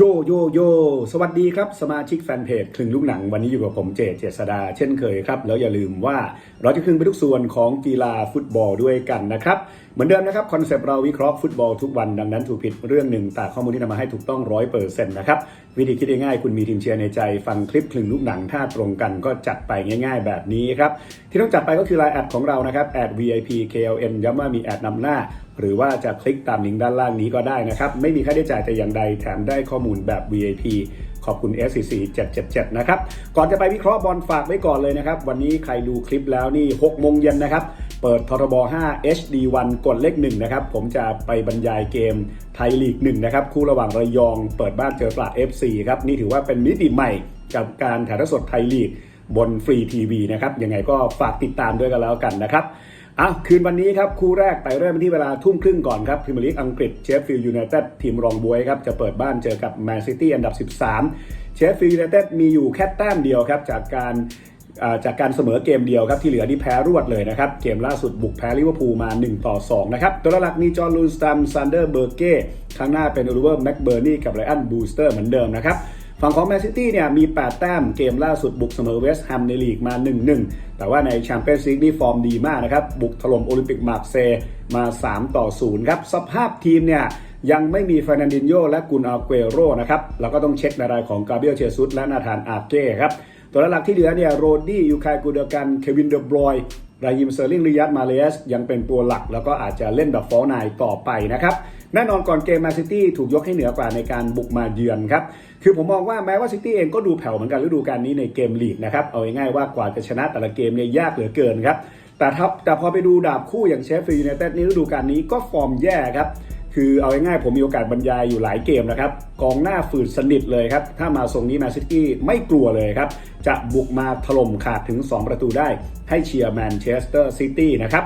โยโยโย สวัสดีครับ สมาชิกแฟนเพจคลึงลูกหนัง วันนี้อยู่กับผมเจเจษดาเช่นเคยครับ แล้วอย่าลืมว่าเราจะคลึงไปทุกส่วนของกีฬาฟุตบอลด้วยกันนะครับ เหมือนเดิมนะครับ คอนเซปต์เราวิเคราะห์ฟุตบอลทุกวันดังนั้นถูกผิดเรื่องหนึ่งแต่ข้อมูลที่นำมาให้ถูกต้องร้อยเปอร์เซ็นต์นะครับ วิธีคิดง่ายๆคุณมีทีมเชียร์ในใจ ฟังคลิปคลึงลูกหนังถ้าตรงกันก็จัดไปง่าย ๆ แบบนี้ครับที่ต้องจัดไปก็คือไลน์แอดของเรานะครับแอด VIP KLN ย้ำว่ามีแอดนำหน้า หรือว่าจะคลิกตามลิงก์ด้านล่างนี้ก็ได้นะครับ ไม่มีค่าใช้จ่ายแต่อย่างใดแถมได้ข้อมูลแบบ VIP ขอบคุณ SCC 777 นะครับ ก่อนจะไปวิเคราะห์บอลฝากไว้ก่อนเลยนะครับ วันนี้ใครดูคลิปแล้วนี่ 6 โมงเย็นนะครับ เปิดทรบ5 HD1 กดเลข1นะครับ ผมจะไปบรรยายเกมไทยลีก1นะครับ คู่ระหว่างระยอง เปิดบ้านเจอปราด FC ครับ นี่ถือว่าเป็นมิติใหม่กับการถ่ายทอดสดไทยลีกบนฟรีทีวีนะครับ ยังไงก็ฝากติดตามด้วยกันแล้วกันนะครับ อ้าวคืนวันนี้ครับคู่แรกไปเริ่มที่เวลาทุ่มครึ่งก่อนครับพรีเมียร์ลีกอังกฤษเชฟฟิลด์ยูไนเต็ดทีมรองบวยครับจะเปิดบ้านเจอกับแมนซิตี้อันดับ 13 เชฟฟิลด์ยูไนเต็ดมีอยู่แค่แต้มเดียวครับจากการจากการเสมอเกมเดียวครับที่เหลือนี่แพ้รวดเลยนะครับ เกมล่าสุดบุกแพ้ลิเวอร์พูลมา 1 ต่อ 2 นะครับ ตัวหลักมีจอห์นลูนสตัมซันเดอร์เบอร์เก้ข้างหน้าเป็นโอลิเวอร์แม็กเบอร์นี่กับไรอันบูสเตอร์เหมือนเดิมนะครับ ฝั่งของแมนซิตี้เนี่ยมี 8 แต้มเกมล่าสุดบุกเสมอเวสต์แฮมในลีกมา 1-1 แต่ว่าในแชมเปี้ยนส์ลีกนี่ฟอร์มดีมากนะครับ บุกถล่มโอลิมปิกมาร์เซมา 3 ต่อ 0 ครับ สภาพทีมเนี่ยยังไม่มีฟรนันดินโยและกุนอาเกโรนะครับ แล้วก็ต้องเช็คในรายของกาเบรียลเชซุสและนาธานอาเก้ครับ ตัวหลักที่เหลือเนี่ยโรดี้ยูคายกูเดกัน เควินเดอบรอย รายิมเซอร์ลิงริยัตมาเลสยังเป็นตัวหลัก แล้วก็อาจจะเล่นแบบฟอร์นายต่อไปนะครับ แน่นอนก่อนเกมแมนซิตี้ถูกยกให้เหนือกว่าในการบุกมาเยือนครับ คือผมมองว่าแม้ว่าซิตี้เองก็ดูแผ่วเหมือนกันฤดูกาลนี้ในเกมลีกนะครับ เอาง่ายๆว่ากว่าจะชนะแต่ละเกมเนี่ยยากเหลือเกินครับแต่ถ้าแต่พอไปดูดาบคู่อย่างเชฟฟิลด์ยูไนเต็ดในฤดูกาลนี้ก็ฟอร์มแย่ครับ คือเอาง่ายๆผมมีโอกาสบรรยายอยู่หลายเกมนะครับ กองหน้าฝืดสนิทเลยครับ ถ้ามาทรงนี้แมนซิตี้ไม่กลัวเลยครับ จะบุกมาถล่มขาดถึง 2 ประตูได้ ให้เชียร์แมนเชสเตอร์ซิตี้นะครับ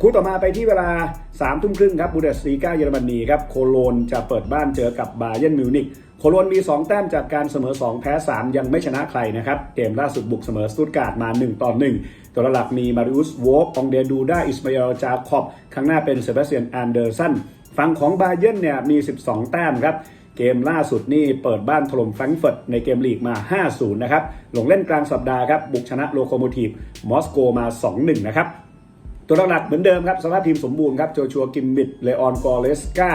คู่ต่อมาไปที่เวลา3ามทุ่มครึ่งครับบูเดสลีกาเยอรมนีครับโคโลนจะเปิดบ้านเจอกับบาเยร์นมิวนิกโคโลนมี 2 แต้มจากการเสมอ 2 แพ้ 3 ยังไม่ชนะใครนะครับ เกมล่าสุดบุกเสมอสตุตการ์ดมา 1 ต่อ 1 ตัวหลักมีมาริอุสโวกองเดดูด้าอิสมาเอลจาคอบข้างหน้าเป็นเซบาสเตียนแอนเดอร์สัน ฝั่งของบาเยร์นเนี่ยมี 12 แต้มครับ เกมล่าสุดนี่เปิดบ้านถล่มแฟรงก์เฟิร์ตในเกมลีกมา 5-0 นะครับ ลงเล่นกลางสัปดาห์ครับ บุกชนะโลโคโมทีฟมอสโกมา 2-1 นะครับ ตัวหลักเหมือนเดิมครับสภาพทีมสมบูรณ์ครับโจชัวกิมบิดเลออนกอเลสกา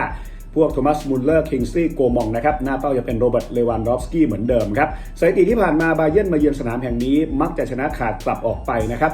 พวกโทมัสมุลเลอร์คิงซี่โกมองนะครับหน้าเป้าจะเป็นโรเบิร์ตเลวันดอฟสกี้เหมือนเดิมครับสถิติที่ผ่านมาบาเยร์นมาเยือนสนามแห่งนี้มักจะชนะขาดกลับออกไปนะครับ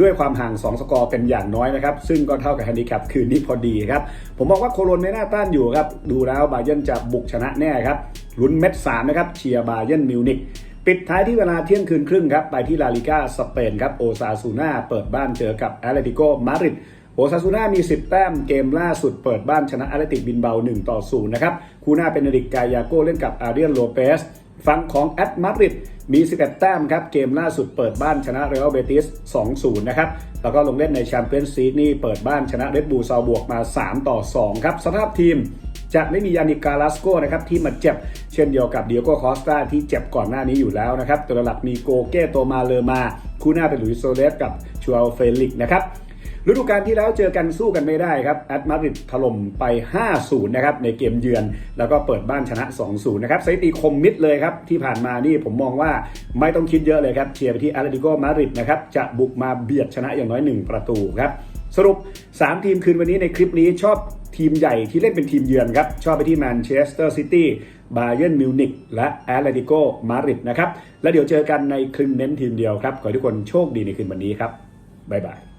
ด้วยความห่าง 2 สกอร์เป็นอย่างน้อยนะครับซึ่งก็เท่ากับแฮนดิแคปคืนนี้พอดีครับผมบอกว่าโคโลนไม่น่าต้านอยู่ครับดูแล้วบาเยร์นจะบุกชนะแน่ครับลุ้นเม็ดสามนะครับเชียร์บาเยร์นมิวนิกปิดท้ายที่เวลาเที่ยงคืนครึ่งครับ ไปที่ลาลิก้าสเปนครับ โอซาซูนาเปิดบ้านเจอกับแอตเลติโกมาดริด โอซาซูนามี 10 แต้มเกมล่าสุดเปิดบ้านชนะอตเลติกบินเบา 1 ต่อ 0 นะครับ คูหน้าเป็นเนริกกายาโกเล่นกับอาเรียนโลเปสฝั่งของแอตมาดริดมี 11 แต้มครับ เกมล่าสุดเปิดบ้านชนะเรอัลเบติส 2-0 นะครับ แล้วก็ลงเล่นในแชมเปี้ยนส์ลีกนี่เปิดบ้านชนะเรดบูลซาบวกมา 3 ต่อ 2 ครับ สภาพทีมจะไม่มียานิกาลาสโกนะครับที่มาเจ็บเช่นเดียวกับเดียโก้คอสตาที่เจ็บก่อนหน้านี้อยู่แล้วนะครับ ตัวหลักมีโกเก้โตมาเลอมา คู่หน้าเป็นหลุยส์โซเลสกับชัวเฟลิกนะครับ ฤดูกาลที่แล้วเจอกันสู้กันไม่ได้ครับแอตมาดริดถล่มไป 5-0 นะครับในเกมเยือน แล้วก็เปิดบ้านชนะ 2-0 นะครับสถิติคมมิดเลยครับ ที่ผ่านมานี่ผมมองว่าไม่ต้องคิดเยอะเลยครับเชียร์ไปที่แอตเลติโกมาดริดนะครับจะบุกมาเบียดชนะอย่างน้อย 1 ประตูครับสรุป 3 ทีมคืนวันนี้ในคลิปนี้ชอบทีมใหญ่ที่เล่นเป็นทีมเยือนครับ ชอบไปที่แมนเชสเตอร์ซิตี้บาเยิร์นมิวนิกและแอตเลติโกมาดริดนะครับ แล้วเดี๋ยวเจอกันในคลึงเน้นทีมเดียวครับ ขอให้ทุกคนโชคดีในคืนวันนี้ครับ บ๊ายบาย